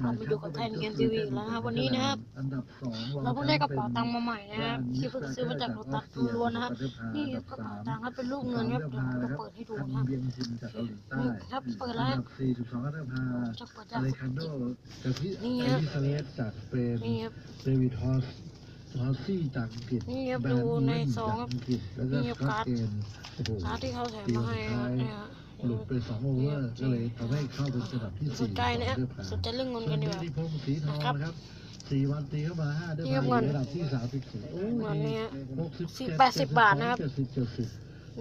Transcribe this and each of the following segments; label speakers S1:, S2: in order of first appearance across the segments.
S1: เรามาอยู่กับแทนเกมทีวีแล้วนะครับวันนี้นะครับเราเพิ่งได้กระเป๋าตังค์มาใหม่นะครับที่เพิ่งซื้อมาจากโลตัสล้วนๆนะครับนี่กระเป๋าตังค์ครับเป็นรูปเงินครับเดี๋ยวผมจะเปิดให้ดูนะครับ
S2: เบียงชินจากเกาหลีใต้
S1: ครับเปิดแล้วน
S2: ดับ
S1: จะเปิดจาก
S2: เลคันโดกับพี่
S1: นี่ครับ
S2: นี่
S1: ครับ
S2: เดวิดฮอสฮอสซี่จากอังกฤษ
S1: นี่ครับดูในซองครับนี่ครับ
S2: กอตเกนโอ้โห
S1: ร้านที่เขาแถมมาให้ครับเนี่ยครับ
S2: หลุดไปสองโอเวอร์ก็เลยทำให้เข้าเป็นอันดับที่
S1: ส
S2: สี่
S1: นใจนะครับ
S2: ของเดือ
S1: สนใจเรื่องเงิน
S2: ส่
S1: กั
S2: วนน
S1: ดี
S2: เด
S1: กว่า
S2: นิพงศ์สีทอง
S1: นะครับ
S2: นะครับสี่วันตีเข้ามาห้าได้
S1: นี่ครับ
S2: มา
S1: เงิน
S2: ระดับที่สามสิบสี่โอ้
S1: เงินเนี่ย
S2: หกสิบ
S1: สิบ
S2: เจ็ด
S1: แปดสิบบาทนะครับ
S2: เจ็ดสิบเจ็ดสิบ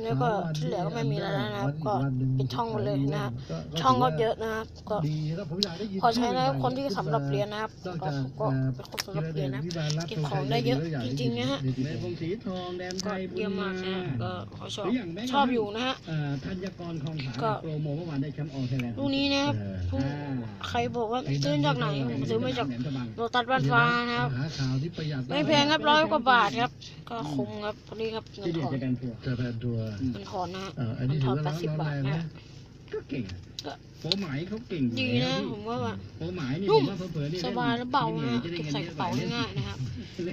S1: แล้วก็ที่เหลือก็ไม่มีอะไรแล้วนะครับ ก็เป็นช่องหมดเลยนะครับช่องก็เยอะนะครับก็
S2: ดีแล้วผมอยากได้ยิน
S1: พอใช้แล้วคนที่
S2: ขึ้
S1: สำหรับเรียนนะครับ
S2: นอก
S1: ก็
S2: จาก
S1: ผมก็เป็นคนสำหรับเรียนนะครับเก็บของได้เยอะจริงๆนะฮะ
S3: ในพงศรีทองแดนไท
S1: ก็
S3: ย
S1: เยี่ยมมากนะฮะก็เขาชอบ
S3: หรืออย่างแม้กระทั่ง
S1: ชอบอยู่นะฮะ
S3: เอ่อธัญ กรคลองผา
S1: ก็
S3: โปรโมเมื่อวานได้แชมป์ออลไทยแลนด์
S1: ลูกนี้นะครับลูกใครบอกว่าซื้อจากไหนผมซื้อมาจาก
S3: แหลมฉบัง
S1: โรตัสบ้านฟ้านะครับ
S2: หาข่าวที่ประหยัด
S1: ไม่แพงครับร้อยกว่าบาทครับ ก็คุ้มครับพอดีครับเงิ
S3: ที่
S1: น
S3: เดี
S1: ถ
S3: ยว
S1: อน
S3: จะกันทัวร์
S2: จะแพนตัว
S1: เงินถอนนะฮะ
S2: เอ่ออัน
S1: เงิ
S2: นี้
S1: นถ
S2: ถื
S1: อ
S2: อนว่า
S1: แปดสิบ
S2: ร้อน
S1: บาท
S2: แรง
S1: นะ
S2: นะ
S1: ฮะ
S3: ก็ เก่ง
S1: ก็
S3: โปรหมายเขาเก่งอยู่
S1: ดี
S3: แล้
S1: นะ
S3: ว
S1: ผมว่าว่า
S3: โปรหมายนี่
S1: นุ่
S3: ผมมว่าเผลอๆนี่
S1: สบายและเบานะฮะ
S3: จะได้
S1: เก็บ
S3: งิน
S1: ใส่
S3: ย
S1: ก
S3: อ
S1: ระเป๋าง่ายๆนะครับ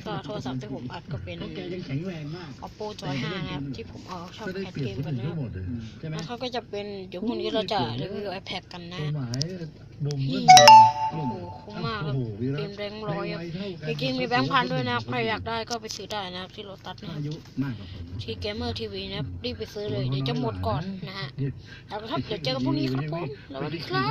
S1: ก็โทรศัพท์ที่ผมอัดก็เป็น
S3: เพราะแกยังแข็งแรงมาก
S1: oppo joy 5นะครับที่ผมเอาชอบ
S2: ก็ได้
S1: แคส
S2: เปรี
S1: เก
S2: ยบ
S1: ม
S2: คน
S1: กัน
S2: อื่น
S1: นะค
S2: ทั้
S1: รับ
S2: งหมดเลย
S3: ใช่ไหม
S1: แล้วเขาก็จะเป็นเดี๋ยวพรุ่งนี้เราจะรีวิว iPad กันนะ
S2: ตัว
S1: ฮะ
S2: หมายหนุ่ม
S1: นี่
S2: เมื่อ
S1: โอ้โหคุ้ม จริงๆมีแบงค์พันด้วยนะครับใครอยากได้ก็ไปซื้อได้นะครับที่โรตัสนะค
S3: อา
S1: รับ
S3: ยุมากกว่าผม
S1: ที่เกมเมอร์ทีวีนะครับรีบไปซื้อเลยเดี๋ยวจะหมดก่อนนะฮะแล้วก็ครับเดี๋ยวเจอกันพรุ่งนี้ครับผมสวัสดีครับ